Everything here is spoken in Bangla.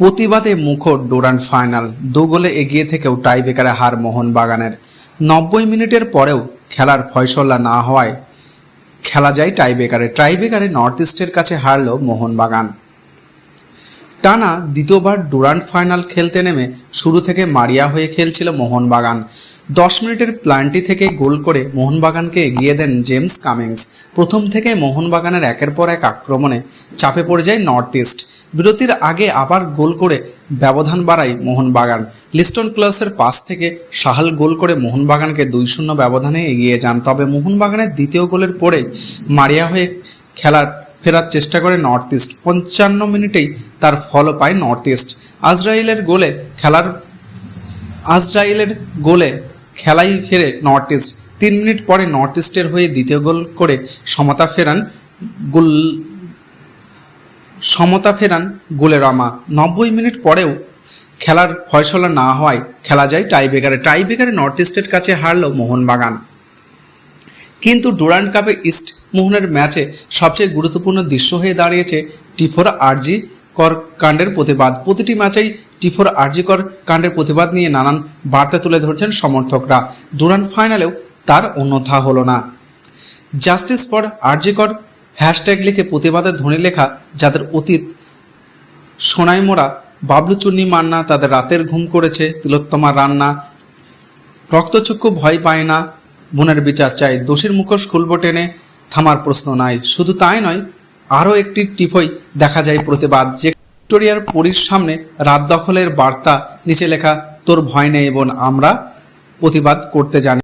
প্রতিবাদে মুখর ডোরান ফাইনাল। দু গোলে এগিয়ে থেকেও টাইব্রেকারে হার মোহনবাগানের। নব্বই মিনিটের পরেও খেলার ফয়সলা না হওয়ায় খেলা যায় টাইব্রেকারে। টাইব্রেকারে নর্থ ইস্টের কাছে হারল মোহনবাগান। টানা দ্বিতীয়বার ডুরান্ট ফাইনাল খেলতে নেমে শুরু থেকে মারিয়া হয়ে খেলছিল মোহনবাগান। দশ মিনিটের প্ল্যানটি থেকে গোল করে মোহনবাগানকে এগিয়ে দেন জেমস কামিংস। প্রথম থেকে মোহনবাগানের একের পর এক আক্রমণে চাপে পড়ে যায় নর্থ ইস্ট। বিরতির আগে আবার গোল করে ব্যবধান বাড়ায় মোহনবাগান। লিস্টন ক্লাসের পাস থেকে সাহাল গোল করে মোহনবাগানকে দুই শূন্য ব্যবধানে এগিয়ে যান। তবে মোহনবাগানের দ্বিতীয় গোলের পরে মারিয়া হয়ে খেলার ফেরার চেষ্টা করে নর্থ ইস্ট। পঞ্চান্ন মিনিটেই তার ফল পায় নর্থ ইস্ট। আজরাইলের গোলে খেলার আজরাইলের গোলে খেলাই ফেরে নর্থ ইস্ট। তিন মিনিট পরে নর্থ ইস্টের হয়ে দ্বিতীয় গোল করে সমতা ফেরান গোল সমতা ফেরান গোলেরামা নব্বই মিনিট পরেও খেলার ফয়সলা না হওয়ায় খেলা যায় টাইব্রেকারে। টাইব্রেকারে নর্থ ইস্টের কাছে হারল মোহনবাগান। কিন্তু ডুরান্ড কাপে ইস্ট মোহনের ম্যাচে সবচেয়ে গুরুত্বপূর্ণ দৃশ্য হয়ে দাঁড়িয়েছে টিফোর আরজি কর কাণ্ডের প্রতিবাদ। প্রতিটি ম্যাচেই টিফোর আরজি কর কাণ্ডের প্রতিবাদ নিয়ে নানান বার্তা তুলে ধরছেন সমর্থকরা। ডুরান্ড ফাইনালেও তার অন্যথা হলো না। জাস্টিস ফর আরজিকর হ্যাশট্যাগ লিখে প্রতিবাদের ধ্বনি লেখা যাদের অতীত। সোনাই মোড়া বাবলু চুন্নি মান্না তাদের রাতের ঘুম করেছে, তিলোত্তমা রান্না। রক্তচক্ষু ভয় পায় না বোনের বিচার চাই, দোষীর মুখোশ খুলব টেনে, থামার প্রশ্ন নাই। শুধু তাই নয়, আরও একটি টিপই দেখা যায় প্রতিবাদ। যে ভিক্টোরিয়ার পুরীর সামনে রাত দখলের বার্তা, নিচে লেখা, তোর ভয় নেই বোন, আমরা প্রতিবাদ করতে জানি।